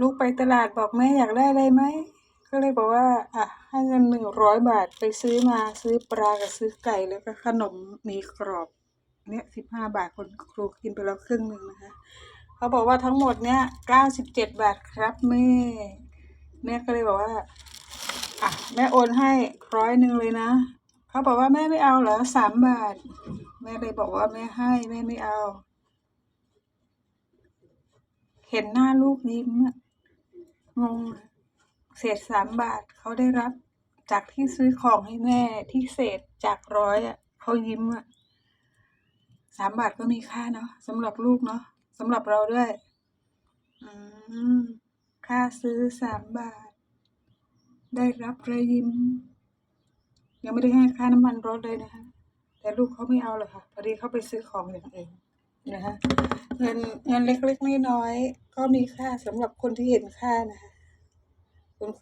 ลูกไปตลาดบอกแม่อยากได้อะไรไหม ก็เลยบอกว่า อะ ให้เงินหนึ่งร้อยบาทไปซื้อมาซื้อปลากับซื้อไก่แล้วก็ขนมมีกรอบ เนี่ยสิบห้าบาทคนครูกินไปแล้วครึ่งหนึ่งนะคะ เขาบอกว่าทั้งหมดเนี่ยเก้าสิบเจ็ดบาทครับแม่ แม่ก็เลยบอกว่า อะ แม่โอนให้ร้อยหนึ่งเลยนะ เขาบอกว่าแม่ไม่เอาเหรอสามบาท แม่เลยบอกว่าแม่ให้แม่ไม่เอาเห็นหน้าลูกยิ้มอะ งงเศษสามบาทเขาได้รับจากที่ซื้อของให้แม่ที่เศษจากร้อยอะเขายิ้มอะสามบาทก็มีค่าเนาะสำหรับลูกเนาะสำหรับเราด้วย อืมค่าซื้อสามบาท ได้รับรอยยิ้ม ยังไม่ได้ให้ค่าน้ำมันรถเลยนะคะ แต่ลูกเขาไม่เอาหรอกค่ะพอดีเขาไปซื้อของอย่างเอื่นนะคะเงินเงินเล็กๆน้อยๆ ก็มีค่าสำหรับคนที่เห็นค่านะคะคุณครู